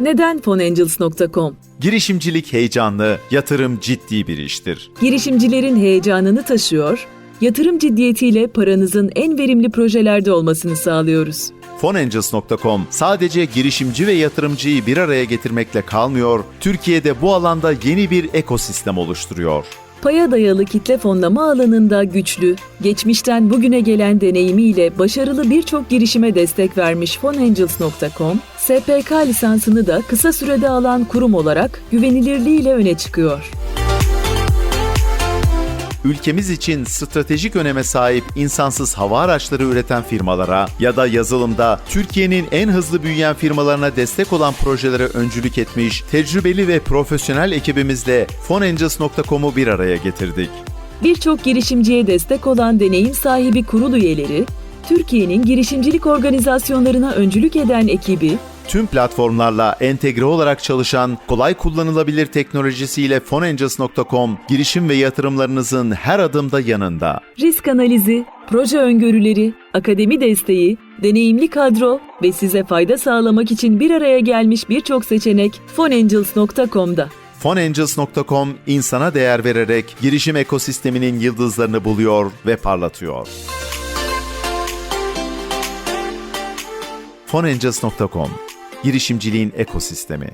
Neden fonangels.com? Girişimcilik heyecanlı, yatırım ciddi bir iştir. Girişimcilerin heyecanını taşıyor, yatırım ciddiyetiyle paranızın en verimli projelerde olmasını sağlıyoruz. Fonangels.com sadece girişimci ve yatırımcıyı bir araya getirmekle kalmıyor, Türkiye'de bu alanda yeni bir ekosistem oluşturuyor. Paya dayalı kitle fonlama alanında güçlü, geçmişten bugüne gelen deneyimiyle başarılı birçok girişime destek vermiş fonangels.com, SPK lisansını da kısa sürede alan kurum olarak güvenilirliğiyle öne çıkıyor. Ülkemiz için stratejik öneme sahip insansız hava araçları üreten firmalara ya da yazılımda Türkiye'nin en hızlı büyüyen firmalarına destek olan projelere öncülük etmiş tecrübeli ve profesyonel ekibimizle fonangels.com'u bir araya getirdik. Birçok girişimciye destek olan deneyim sahibi kurul üyeleri, Türkiye'nin girişimcilik organizasyonlarına öncülük eden ekibi, Tüm platformlarla entegre olarak çalışan, kolay kullanılabilir teknolojisiyle fonangels.com girişim ve yatırımlarınızın her adımda yanında. risk analizi, proje öngörüleri, akademi desteği, deneyimli kadro ve size fayda sağlamak için bir araya gelmiş birçok seçenek fonangels.com'da. Fonangels.com insana değer vererek girişim ekosisteminin yıldızlarını buluyor ve parlatıyor. Fonangels.com Girişimciliğin ekosistemi